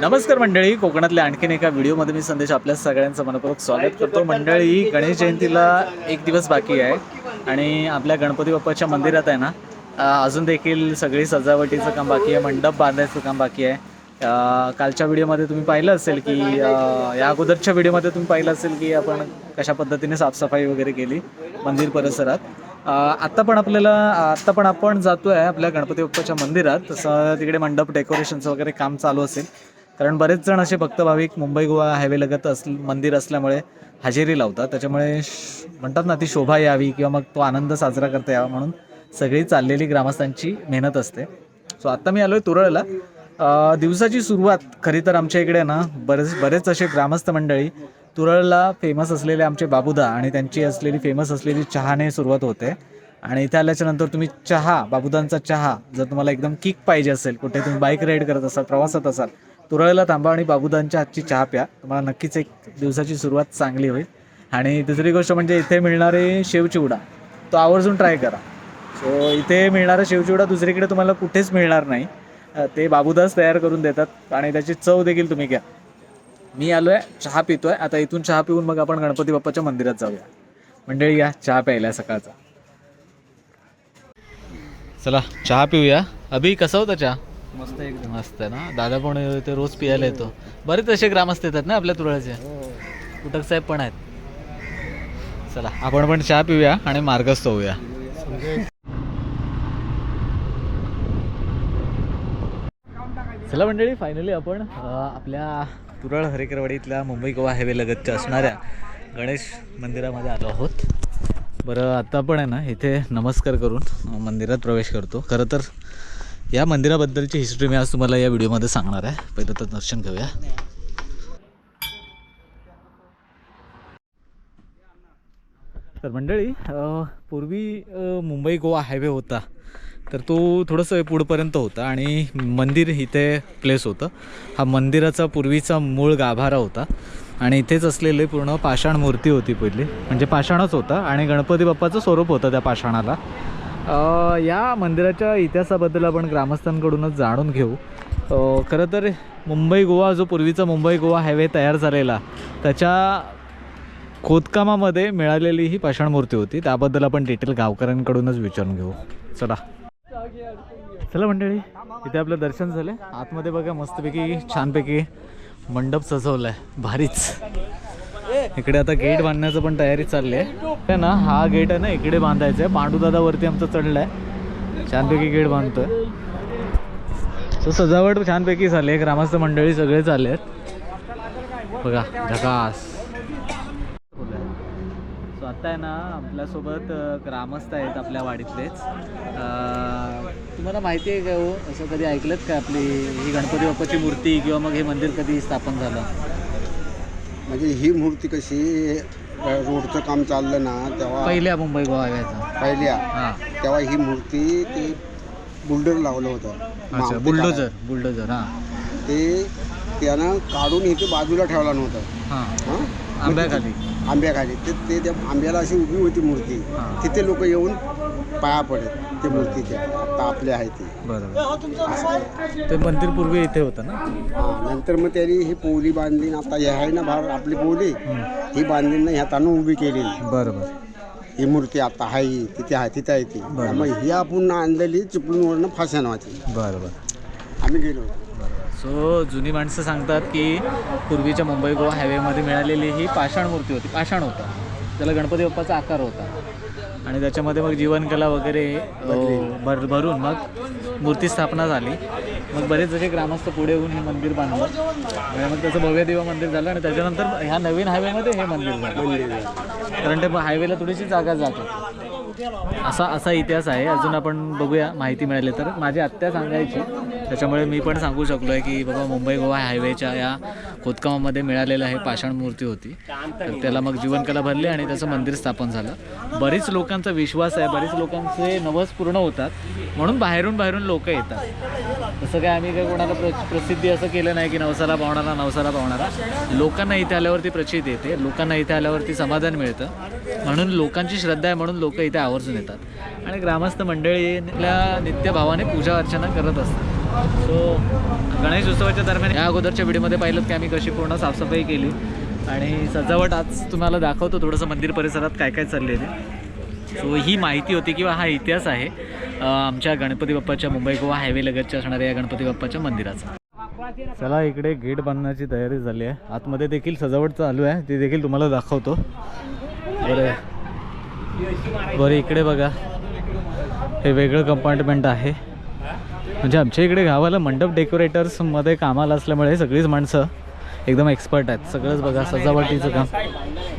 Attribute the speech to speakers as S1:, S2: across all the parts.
S1: नमस्कार मंडळी. कोकणातल्या आणखीन एका व्हिडिओमध्ये मी संदेश आपल्या सगळ्यांचं मनपूर्वक स्वागत करतो. मंडळी गणेश जयंतीला एक दिवस बाकी आहे आणि आपल्या गणपती बाप्पाच्या मंदिरात आहे ना अजून देखील सगळी सजावटीचं काम बाकी आहे मंडप बांधायचं काम बाकी आहे. कालच्या व्हिडिओमध्ये तुम्ही पाहिलं असेल की या अगोदरच्या व्हिडिओमध्ये तुम्ही पाहिलं असेल की आपण कशा पद्धतीने साफसफाई वगैरे केली मंदिर परिसरात. आत्ता पण आपल्याला आत्ता पण आपण जातो आहे आपल्या गणपती बाप्पाच्या मंदिरात. तसं तिकडे मंडप डेकोरेशनचं वगैरे काम चालू असेल. कारण बरेच जण असे भक्त भाविक मुंबई गोवा हायवे लगत अस मंदिर असल्यामुळे हजेरी लावतात. त्याच्यामुळे श- म्हणतात ना ती शोभा यावी किंवा मग तो आनंद साजरा करता यावा म्हणून सगळी चाललेली ग्रामस्थांची मेहनत असते. सो आत्ता मी आलो आहे तुरळला दिवसाची सुरुवात खरी तर आमच्या इकडे ना बरेच बरेच असे ग्रामस्थ मंडळी तुरळला फेमस असलेले आमचे बाबुदा आणि त्यांची असलेली फेमस असलेली चहाने सुरुवात होते. आणि इथे आल्याच्यानंतर तुम्ही चहा बाबुदांचा चहा जर तुम्हाला एकदम किक पाहिजे असेल कुठे तुम्ही बाईक राईड करत असाल प्रवासात असाल तुरळला थांबा आणि बाबुदांच्या हातची चहा प्या. तुम्हाला नक्कीच एक दिवसाची सुरुवात चांगली होईल. आणि दुसरी गोष्ट म्हणजे इथे मिळणारे शेवचिवडा. तो आवर्जून ट्राय करा. सो इथे मिळणारा शेवचिवडा दुसरीकडे तुम्हाला कुठेच मिळणार नाही. ते बाबूदास तयार करून देतात आणि त्याची चव देखील तुम्ही घ्या. मी आलो आहे चहा पितोय. आता इथून चहा पिऊन मग आपण गणपती बाप्पाच्या मंदिरात जाऊया. मंडळी या चहा प्यायला सकाळचा. चला चहा पिऊया. अभि कसा होता चहा?
S2: मस्त एकदम.
S1: मस्त आहे ना? दादा पण ते रोज पियायला येतो. बरेच असे ग्रामस्थ येतात ना आपल्या तुरळाचे? कुटक साहेब पण आहेत. चला आपण पण चहा पिऊया आणि मार्गस्थ होऊया. चला मंडळी फायनली आपण अ, आपल्या तुरळ हरेकरवाडीतल्या मुंबई गोवा हायवे लगतच्या असणाऱ्या गणेश मंदिरामध्ये आलो आहोत. बरं आता पण आहे ना इथे नमस्कार करून अ, मंदिरात प्रवेश करतो. खरं तर या मंदिराबद्दलची हिस्ट्री मी आज तुम्हाला या व्हिडिओमध्ये सांगणार आहे. पहिलं तर दर्शन घेऊया. तर मंडळी पूर्वी मुंबई गोवा हायवे होता. तर तो थोडंसं पुढपर्यंत होता आणि मंदिर इथे प्लेस होतं. हा मंदिराचा पूर्वीचा मूळ गाभारा होता. आणि इथेच असलेली पूर्ण पाषाण मूर्ती होती पहिली. म्हणजे पाषाणच होता आणि गणपती बाप्पाचं स्वरूप होतं त्या पाषाणाला. या मंदिराच्या इतिहासाबद्दल आपण ग्रामस्थांकडूनच जाणून घेऊ. खरं तर मुंबई गोवा जो पूर्वीचा मुंबई गोवा हायवे तयार झालेला त्याच्या खोदकामामध्ये मिळालेली ही पाषाण मूर्ती होती. त्याबद्दल आपण डिटेल गावकऱ्यांकडूनच विचारून घेऊ. चला. चला मंडळी इथे आपलं दर्शन झालं आतमध्ये बघा मस्तपैकी छानपैकी मंडप सजवला आहे भारीच. इकडे आता गेट बांधण्याचं पण तयारी चालली आहे. ना हा गेट आहे ना इकडे बांधायचा आहे. पांडुदादा वरती आमचं चढलं आहे छानपैकी गेट बांधतोय. तो सजावट छानपैकी झाली आहे. ग्रामस्थ मंडळी सगळे चालले आहेत. बघा झकास सो आता आहे ना आपल्यासोबत ग्रामस्थ आहेत आपल्या वाडीतलेच. अ, तुम्हाला माहिती आहे का हो? असं कधी ऐकलं का आपली ही गणपती बाप्पाची मूर्ती किंवा मग हे मंदिर कधी स्थापन झालं?
S2: म्हणजे ही मूर्ती कशी रोडचं काम चाललं ना तेव्हा
S1: पहिल्या मुंबई गोवा हायवेचा
S2: पहिल्या.
S1: हां.
S2: तेव्हा ही मूर्ती ते बुलडर लावलं होतं.
S1: अच्छा बुलडोजर बुलडोजर हां.
S2: ते त्यानं काढून इथे बाजूला ठेवला नव्हतं.
S1: हां.
S2: हां?
S1: आंब्याखाली.
S2: आंब्याखाली ते ते त्या आंब्याला अशी उभी होती मूर्ती. तिथे लोक येऊन पाया पडत. ते मूर्तीच्या आता आपले आहे ती.
S1: बरोबर. ते मंदिर पूर्वी इथे होतं ना?
S2: हां नंतर मग त्यांनी ही पोली बांधली. आणि आता हे आहे ना भार आपली पोली
S1: हं.
S2: बांधली ना ह्या ताणून उभी केली
S1: बरोबर.
S2: ही मूर्ती आता आहे ही, तिथे आहे तिथे आहे ती.
S1: बरं.
S2: मग ही आपण आणलेली चिपळूण वरनं फाशा नावाची
S1: बरोबर.
S2: आम्ही गेलो होतो.
S1: सो जुनी माणसं सांगतात की पूर्वीच्या मुंबई गोवा हायवेमध्ये मिळालेली ही पाषाण मूर्ती होती. पाषाण होता. त्याला गणपती बाप्पाचा आकार होता. आणि त्याच्यामध्ये मग जीवनकला वगैरे भर भरून मग मूर्ती स्थापना झाली. मग बरेच जसे ग्रामस्थ पुढे येऊन हे मंदिर बांधलं. आणि मग त्याचं भव्य देव मंदिर झालं आणि त्याच्यानंतर ह्या नवीन हायवेमध्ये हे मंदिर झालं. कारण ते हायवेला थोडीशी जागा जाते असा असा इतिहास आहे. अजून आपण बघूया माहिती मिळाली तर. माझी आत्या सांगायची त्याच्यामुळे मी पण सांगू शकलो आहे की बाबा मुंबई गोवा हायवेच्या या खोदकामामध्ये मिळालेलं हे पाषाण मूर्ती होती. तर त्याला मग जीवनकला भरली आणि त्याचं मंदिर स्थापन झालं. बरीच लोकांचा विश्वास आहे बरीच लोकांचे नवस पूर्ण होतात. म्हणून बाहेरून बाहेरून लोक येतात. तसं काय आम्ही काय कोणाला प्र प्रसिद्धी असं केलं नाही की नवसाला पावणारा नवसाला पावणारा. लोकांना इथे आल्यावरती प्रचिती येते लोकांना इथे आल्यावरती समाधान मिळतं. म्हणून लोकांची श्रद्धा आहे म्हणून लोक इथे आवर्जून येतात. आणि ग्रामस्थ मंडळीला नित्यभावाने पूजा अर्चना करत असतात. सो गणेश उत्सवाच्या दरम्यान या अगोदरच्या व्हिडिओमध्ये पाहिलं की आम्ही कशी पूर्ण साफसफाई केली. आणि सजावट आज तुम्हाला दाखवतो थोडंसं मंदिर परिसरात काय काय चाललेलं आहे सो ही माहिती होती किंवा हा इतिहास आहे आमच्या गणपती बाप्पाच्या मुंबई गोवा हायवे लगतच्या असणाऱ्या या गणपती बाप्पाच्या मंदिराचा. चला इकडे गेट बांधण्याची तयारी झाली आहे. आतमध्ये देखील सजावट चालू आहे. ते देखील तुम्हाला दाखवतो. बरं. बरं इकडे बघा. हे वेगळं कंपार्टमेंट आहे. म्हणजे आमच्या इकडे गावाला मंडप डेकोरेटर्समध्ये कामाला असल्यामुळे सगळीच माणसं एकदम एक्सपर्ट आहेत. सगळंच बघा सजावटीचं काम.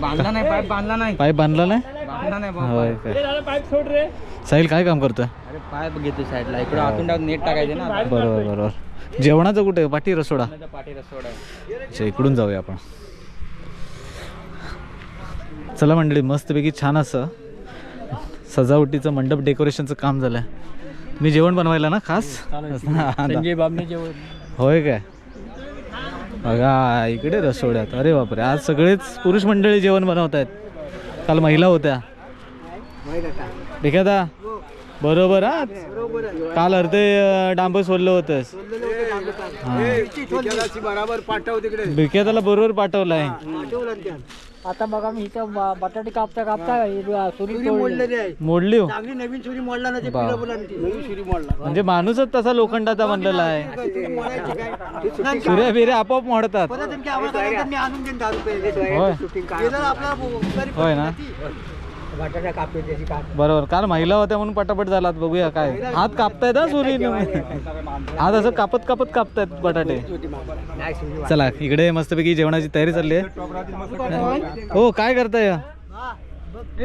S3: बांधला नाही पाईप बांधला नाही.
S1: पाईप बांधला नाही?
S3: बांधला नाही
S1: होय काय? साहिल काय काम करतोय?
S3: पाईप घेतो साईडला. इकडे आतून टाकून नेट टाकायचे ना
S1: बरोबर बरोबर. जेवणाचं कुठे? पाठी रसोडा?
S3: पाठी रसोड आहे.
S1: अच्छा इकडून जाऊया आपण. चला मंडळी मस्तपैकी छान असं सजावटीचं मंडप डेकोरेशनचं काम झालं मी जेवण बनवायला ना खास?
S3: संजय बाबने जेवण.
S1: होय काय? बघा इकडे रसोड्यात. अरे बापरे आज सगळेच पुरुष मंडळी जेवण बनवत आहेत काल महिला होत्या. दा बरोबर हा काल अर्धे अं, डांबर सोडलं होतंस.
S2: बराबर पाठव तिकडे.
S1: बिक्याताला बरोबर पाठवलाय.
S4: आता बघा मी इथं ब- बटाटे कापता कापता सुरी तोडली.
S1: मोडली हो?
S4: चांगली नवीन सुरी मोडला ना ते
S1: बा.
S4: नवीन सुरी मोडला.
S1: म्हणजे माणूसच तसा लोखंडाचा बनलेला आहे. सूर्या बिऱ्या आपोआप मोडतात.
S4: मी आणून देईन दहा रुपये.
S1: होय.
S4: गेलं आपला
S1: होय ना?
S4: बटाटा कापते त्याची काप.
S1: बरोबर. काल महिला होत्या म्हणून पटापट झालात. बघूया काय. हात कापतायत हा सुरीने हात असं कापत कापत कापतायत बटाटे.
S4: सुरी
S1: चला इकडे मस्तपैकी जेवणाची तयारी चालली आहे. हो काय करताय?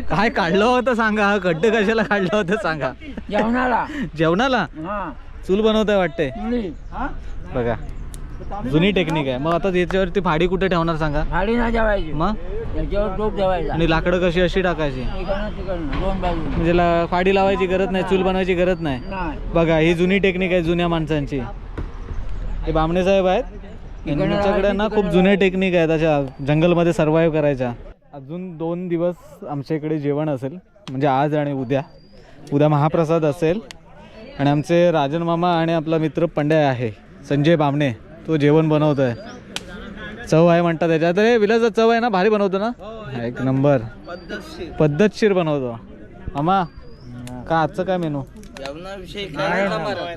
S1: काय काढलं होतं सांगा. हा खड्ड कशाला काढलं होतं सांगा.
S4: जेवणाला.
S1: जेवणाला?
S4: हा.
S1: चूल बनवताय वाटते बघा. जुनी टेक्निक आहे. मग आता याच्यावरती फाडी कुठे ठेवणार सांगा?
S4: भाडी नाही जेवायची
S1: मग?
S4: त्याच्यावर टोप
S1: आणि लाकडं कशी अशी टाकायची? म्हणजे ला- फाडी लावायची गरज नाही चूल बनवायची गरज नाही. बघा ही जुनी टेक्निक आहे जुन्या माणसांची. हे बामणे साहेब आहेत. यांच्याकडे ना खूप जुने टेक्निक आहेत. अशा जंगलमध्ये सर्वाईव्ह करायच्या. अजून दोन दिवस आमच्या इकडे जेवण असेल. म्हणजे आज आणि उद्या. उद्या महाप्रसाद असेल. आणि आमचे राजन मामा आणि आपला मित्र पंड्या आहे. संजय बामणे. तो जेवण बनवतोय. चव आहे म्हणतात त्याच्यात. अरे विलाचा चव आहे ना? भारी बनवतो ना? एक नंबर. पद्धतशीर बनवतो. मामा का आजचं काय मेनू?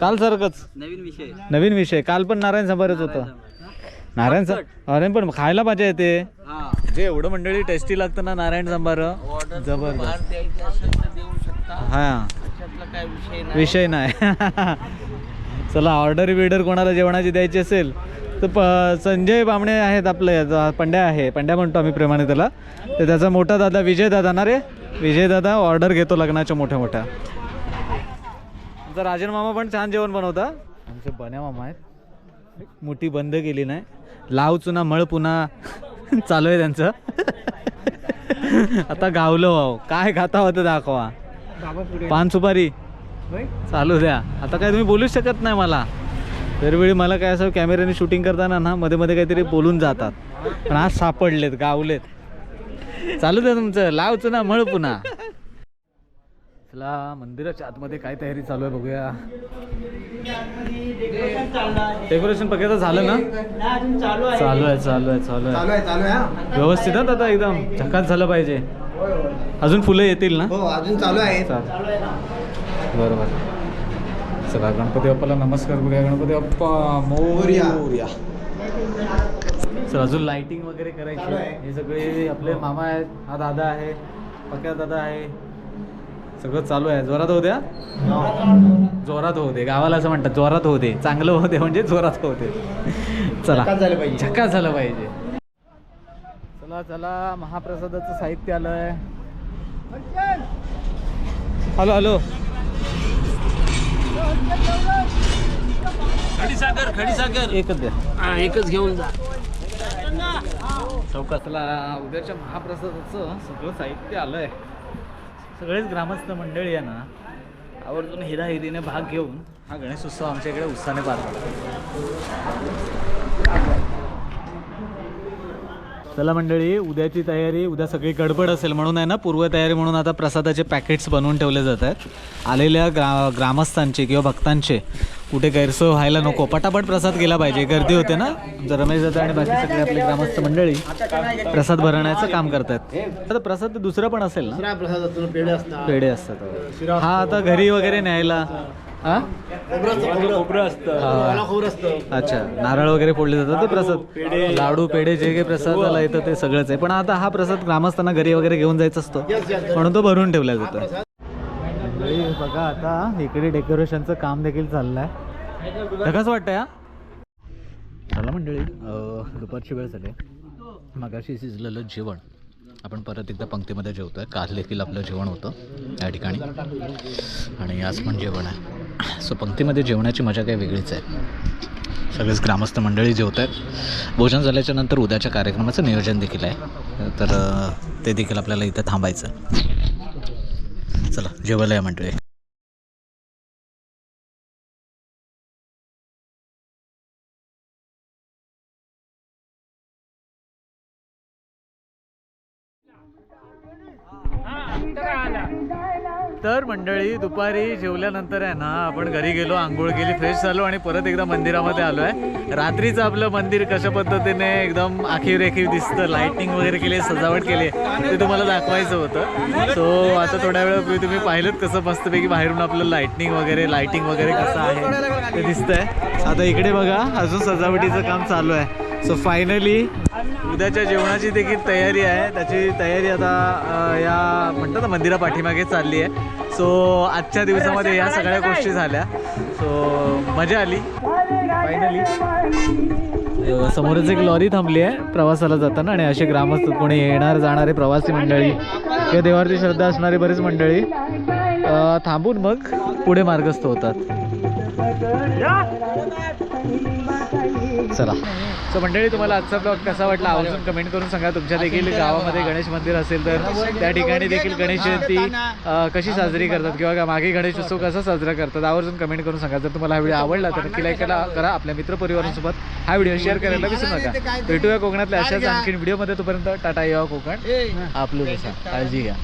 S1: काल सारखंच.
S3: नवीन विषय.
S1: नवीन विषय काल पण नारायण सांबारच होतं. नारायण सा नारायण पण खायला येते.
S3: हा
S1: जे एवढं मंडळी टेस्टी लागतं ना नारायण सांबार? जबरदस्त. हा.
S3: विषय नाही.
S1: चला ऑर्डर बिर्डर कोणाला जेवणाची द्यायची असेल तर प संजय बामणे आहेत आपले पंड्या आहे. पंड्या म्हणतो आम्ही प्रेमाने त्याला. तर त्याचा मोठा दादा विजय दादा ना रे? विजय दादा ऑर्डर घेतो लग्नाच्या मोठ्या मोठ्या. आमचा राजन मामा पण छान जेवण बनवता. आमचे बन्या मामा आहेत. मोठी बंद केली नाही. लाव चुना मळ पुन्हा चालू आहे त्यांचं. आता गावलं वाव काय खाता होतं दाखवा. पान सुपारी. चालू द्या. आता काय तुम्ही बोलूच शकत नाही मला. दरवेळी मला काय असं कॅमेऱ्याने शूटिंग करताना ना मध्ये मध्ये काहीतरी बोलून जातात. पण आज सापडलेत गावलेत. चालू द्या तुमचं. लावचं ना मळ पुन्हा. चला मंदिराच्या आतमध्ये काय तयारी चालू आहे बघूया. डेकोरेशन बघायचं झालं ना?
S4: चालू आहे
S1: चालू आहे चालू आहे. चालू आहे
S2: चालू आहे चालू आहे हा.
S1: व्यवस्थित हा दादा एकदम. झकास झालं पाहिजे. अजून फुलं येतील ना?
S2: हो अजून चालू आहे
S1: बरोबर. चला गणपती बाप्पाला नमस्कार करूया गणपती बाप्पा मोरया. चला अजून लाइटिंग वगैरे करायची हे सगळे आपले मामा आहेत हा दादा आहे पक्या दादा आहे. सगळं चालू आहे. जोरात होऊ द्या. जोरात होऊ दे. गावाला असं म्हणतात जोरात होऊ दे. चांगलं होऊ दे म्हणजे जोरात होऊ दे. चला.
S2: झालं पाहिजे.
S1: झकास झालं पाहिजे. चला चला महाप्रसादाचं साहित्य आलंय. Hello hello.
S3: खडीसागर खडीसागर.
S1: एकच द्या.
S3: एकच घेऊन जा.
S1: चौकातला उद्याच्या महाप्रसादाचं सगळं साहित्य आलंय. सगळेच ग्रामस्थ मंडळी आहे ना आवर्जून हिराहिरीने भाग घेऊन हा गणेश उत्सव आमच्या इकडे उत्साहाने पार पडतो चला मंडळी उद्याची तयारी उद्या सगळी गडबड असेल म्हणून आहे ना पूर्वतयारी म्हणून आता प्रसादाचे पॅकेट्स बनवून ठेवले जात आहेत आलेल्या ग्रा ग्रामस्थांचे किंवा भक्तांचे. कुठे गैरसोय व्हायला नको. पटापट प्रसाद गेला पाहिजे. गर्दी होते ना? जर रमेश दादा आणि बाकी सगळे आपले ग्रामस्थ मंडळी प्रसाद भरण्याचं काम करतात. आता प्रसाद दुसरा पण असेल ना?
S3: प्रसाद पेढे असतात.
S1: पेढे असतात. हा आता घरी वगैरे न्यायला. हा? हा. अच्छा नारळ वगैरे फोडले जातात ते प्रसाद? लाडू पेढे जे काही प्रसादाला येतं ते सगळंच आहे. पण आता हा प्रसाद ग्रामस्थांना घरी वगैरे घेऊन जायचा असतो. म्हणून तो भरून ठेवला जातो. मंडळी, बघा आता इकडे डेकोरेशनचं काम देखील चाललंय. आहे कसं वाटतंय हा? चला मंडळी दुपारची वेळ झाली. मगाशी शिजलेलं जेवण. आपण परत एकदा पंक्तीमध्ये जेवतोय. काल देखील आपलं जेवण होतं या ठिकाणी. आणि आज पण जेवण आहे. सो पंक्तीमध्ये जेवणाची मजा काही वेगळीच आहे. सगळेच ग्रामस्थ मंडळी जेवत आहेत भोजन झाल्याच्यानंतर उद्याच्या कार्यक्रमाचं नियोजन देखील आहे. तर ते देखील आपल्याला इथं थांबायचं चला जेवायला या मंडळी तर मंडळी दुपारी जेवल्यानंतर आहे ना आपण घरी गेलो आंघोळ केली फ्रेश झालो आणि परत एकदा मंदिरामध्ये आलो आहे रात्रीचं आपलं मंदिर कशा पद्धतीने एकदम आखीव रेखीव दिसतं लाईटिंग वगैरे केली सजावट केली ते तुम्हाला दाखवायचं होतं. सो आता थोड्या वेळापूर्वी तुम्ही पाहिलं कसं मस्तपैकी बाहेरून आपलं लाईटनिंग वगैरे लाईटिंग वगैरे कसं आहे ते दिसतंय. आता इकडे बघा अजून सजावटीचं काम चालू आहे. सो फायनली उद्याच्या जेवणाची देखील तयारी आहे. त्याची तयारी आता या म्हणतात ना मंदिरा पाठीमागे चालली आहे. सो आजच्या दिवसामध्ये या सगळ्या गोष्टी झाल्या. सो मजा आली. फायनली समोरच एक लॉरी थांबली आहे प्रवासाला जाताना आणि असे ग्रामस्थ कोणी येणार जाणारे प्रवासी मंडळी. किंवा देवावरती श्रद्धा असणारी बरीच मंडळी. थांबून मग पुढे मार्गस्थ होतात. चला. सो मंडळी तुम्हाला आजचा ब्लॉग कसा वाटला? आवर्जून कमेंट करून सांगा. तुमच्या देखील गावामध्ये गणेश मंदिर असेल तर त्या ठिकाणी देखील गणेश जयंती कशी साजरी करतात किंवा मागे गणेश उत्सव कसा साजरा करतात? आवर्जून कमेंट करून सांगा. जर तुम्हाला हा व्हिडिओ आवडला तर नक्की लाईक करा करा आपल्या मित्रपरिवारांसोबत हा व्हिडिओ शेअर करायला विसरू नका. भेटूया कोकणातल्या अशाच आणखीन व्हिडिओमध्ये तोपर्यंत टाटा येवा कोकण. आपलं जसा काळजी घ्या